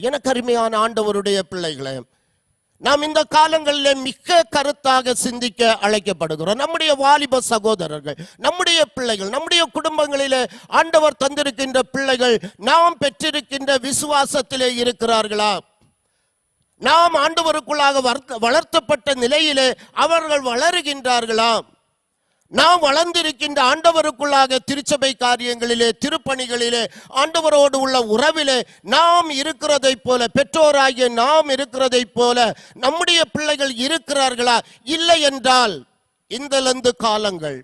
எனக்கு அருமையான ஆண்டவருடைய பிள்ளைகளே நாம் இந்த காலங்களில் மிக கருத்தாக சிந்திக்க அழைக்கப்படுகிறோம். நம்முடைய வாலிப சகோதரர்கள் நம்முடைய பிள்ளைகள் நம்முடைய குடும்பங்களிலே ஆண்டவர் தந்திருக்கின்ற பிள்ளைகள் நாம் பெற்றிருக்கின்ற விசுவாசத்திலே இருக்கிறார்களா? நாம் ஆண்டவருக்குள்ளாக வளர்த்தப்பட்ட நிலையிலே அவர்கள் வளருகின்றார்களா? நாம் வளர்ந்திருக்கின்ற ஆண்டவருக்குள்ளாக திருச்சபை காரியங்களிலே திருப்பணிகளிலே ஆண்டவரோடு உள்ள உறவிலே நாம் இருக்கிறதைப் போல பெற்றோராகிய நாம் இருக்கிறதைப் போல நம்முடைய பிள்ளைகள் இருக்கிறார்களா? இல்லை என்றால் இந்தலந்து காலங்கள்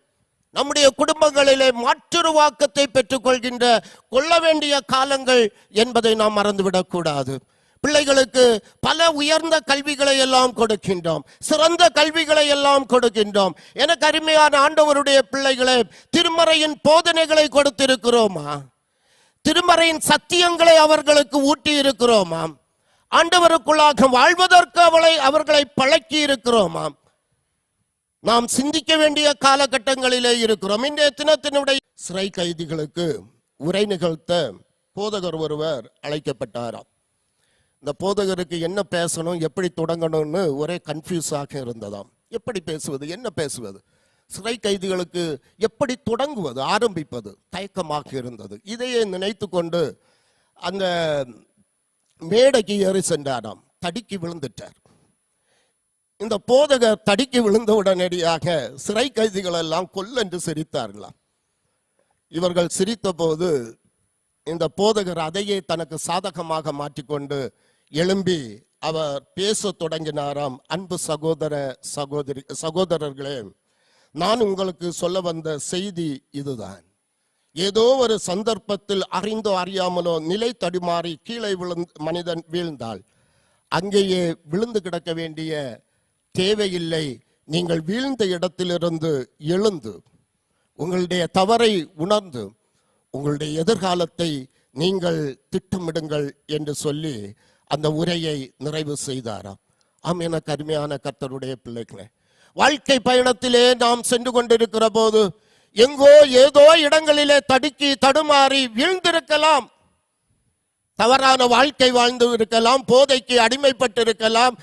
நம்முடைய குடும்பங்களிலே மாற்றுருவாக்கத்தை பெற்றுக்கொள்கின்ற கொள்ள வேண்டிய காலங்கள் என்பதை நாம் மறந்துவிடக்கூடாது. பிள்ளைகளுக்கு பல உயர்ந்த கல்விகளை எல்லாம் கொடுக்கின்றோம். சிறந்த கல்விகளை எல்லாம் கொடுக்கின்றோம். எனக்கு அருமையான ஆண்டவருடைய பிள்ளைகளை திருமறையின் போதனைகளை கொடுத்திருக்கிறோமா? திருமறையின் சத்தியங்களை அவர்களுக்கு ஊட்டி இருக்கிறோமாம் ஆண்டவருக்குள்ளாக வாழ்வதற்கு அவளை அவர்களை பழக்கி இருக்கிறோமாம் நாம் சிந்திக்க வேண்டிய காலகட்டங்களிலே இருக்கிறோம். இன்றைய தினத்தினுடைய சிறை கைதிகளுக்கு உரை நிகழ்த்த போதகர் ஒருவர் அழைக்கப்பட்டாராம். இந்த போதகருக்கு என்ன பேசணும் எப்படி தொடங்கணும்னு ஒரே கன்ஃபியூஸாக இருந்ததாம். எப்படி பேசுவது என்ன பேசுவது? சிறை கைதிகளுக்கு எப்படி தொடங்குவது ஆரம்பிப்பது? தயக்கமாக இருந்தது. இதையே நினைத்து கொண்டு அந்த மேடைக்கு ஏறி சென்றாராம். தடுக்கி விழுந்துட்டார். இந்த போதகர் தடுக்கி விழுந்த உடனடியாக சிறை கைதிகள் எல்லாம் கொல்லென்று சிரித்தார்களாம். இவர்கள் சிரித்த போது இந்த போதகர் அதையே தனக்கு சாதகமாக மாற்றிக்கொண்டு எழும்பி அவர் பேச தொடங்கினாராம். அன்பு சகோதர சகோதரி சகோதரர்களே நான் உங்களுக்கு சொல்ல வந்த செய்தி இதுதான். ஏதோ ஒரு சந்தர்ப்பத்தில் அறிந்தோ அறியாமலோ நிலை தடுமாறி கீழே விழுந்து மனிதன் வீழ்ந்தால் அங்கேயே விழுந்து கிடக்க வேண்டிய தேவையில்லை. நீங்கள் வீழ்ந்த இடத்திலிருந்து எழுந்து உங்களுடைய தவறை உணர்ந்து உங்களுடைய எதிர்காலத்தை நீங்கள் திட்டமிடுங்கள் என்று சொல்லி அந்த உரையை நிறைவு செய்தாராம். ஆம் என கருமையான கர்த்தருடைய பிள்ளைகளே வாழ்க்கை பயணத்திலே நாம் சென்று கொண்டிருக்கிற போது எங்கோ ஏதோ இடங்களிலே தடுக்கி தடுமாறி வீழ்ந்திருக்கலாம். தவறான வாழ்க்கை வாழ்ந்து இருக்கலாம் போதைக்கு அடிமைப்பட்டிருக்கலாம்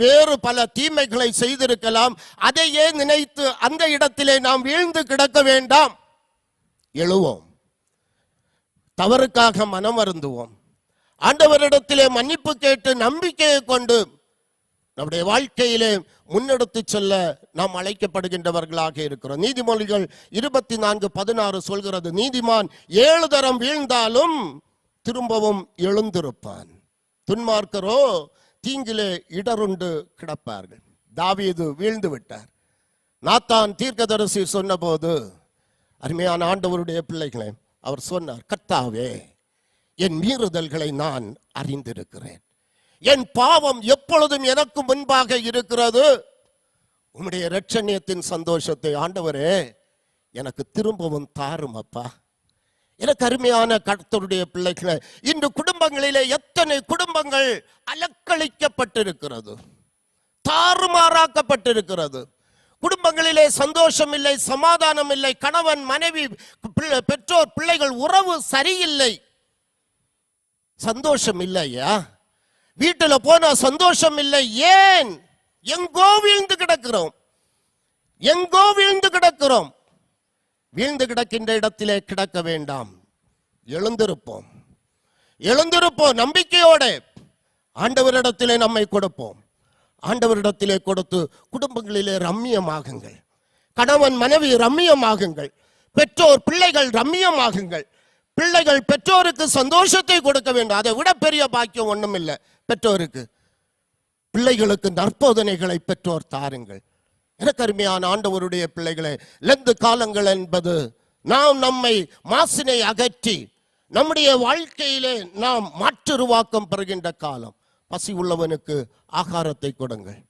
வேறு பல தீமைகளை செய்திருக்கலாம். அதையே நினைத்து அந்த இடத்திலே நாம் வீழ்ந்து கிடக்க வேண்டாம். எழுவோம். தவறுக்காக மனம் வருந்துவோம். ஆண்டவரிடத்திலே மன்னிப்பு கேட்டு நம்பிக்கையை கொண்டு நம்முடைய வாழ்க்கையிலே முன்னெடுத்து செல்ல நாம் அழைக்கப்படுகின்றவர்களாக இருக்கிறோம். நீதிமொழிகள் இருபத்தி நான்கு பதினாறு சொல்கிறது நீதிமான் ஏழு தரம் வீழ்ந்தாலும் திரும்பவும் எழுந்திருப்பான். துன்மார்க்கரோ தீங்கிலே இடருண்டு கிடப்பார்கள். தாவீது வீழ்ந்து விட்டார். நாத்தான் தீர்க்கதரிசி சொன்னபோது அருமையான ஆண்டவருடைய பிள்ளைகளே அவர் சொன்னார் கர்த்தாவே என் மீறுதல்களை நான் அறிந்திருக்கிறேன். என் பாவம் எப்பொழுதும் எனக்கு முன்பாக இருக்கிறது. உம்முடைய இரட்சணியத்தின் சந்தோஷத்தை ஆண்டவரே எனக்கு திரும்பவும் தாரும் அப்பா. எனக்கு அருமையான கர்த்தருடைய பிள்ளைகளை இன்று குடும்பங்களிலே எத்தனை குடும்பங்கள் அலக்களிக்கப்பட்டிருக்கிறது தாறுமாறாக்கப்பட்டிருக்கிறது. குடும்பங்களிலே சந்தோஷம் இல்லை சமாதானம் இல்லை கணவன் மனைவி பிள்ளை- பெற்றோர் பிள்ளைகள் உறவு சரியில்லை. சந்தோஷம் இல்லையா வீட்டில் போனா சந்தோஷம் இல்லை ஏன்? எங்கோ வீழ்ந்து கிடக்கிறோம். எங்கோ வீழ்ந்து கிடக்கிறோம். வீழ்ந்து கிடக்கின்ற இடத்திலே கிடக்க வேண்டாம். எழுந்திருப்போம். எழுந்திருப்போம் நம்பிக்கையோட. ஆண்டவரிடத்திலே நம்மை கொடுப்போம். ஆண்டவரிடத்திலே கொடுத்து குடும்பங்களிலே ரம்மியமாகுங்கள். கணவன் மனைவி ரம்மியமாகுங்கள். பெற்றோர் பிள்ளைகள் ரம்மியமாகுங்கள். பிள்ளைகள் பெற்றோருக்கு சந்தோஷத்தை கொடுக்க வேண்டும். அதை விட பெரிய பாக்கியம் ஒண்ணும் இல்லை பெற்றோருக்கு. பிள்ளைகளுக்கு நற்போதனைகளை பெற்றோர் தாருங்கள். எனக்கு அருமையான ஆண்டவருடைய பிள்ளைகளை லெந்து காலங்கள் என்பது நாம் நம்மை மாசினை அகற்றி நம்முடைய வாழ்க்கையிலே நாம் மாற்றுருவாக்கம் பெறுகின்ற காலம். பசி உள்ளவனுக்கு ஆகாரத்தை கொடுங்கள்.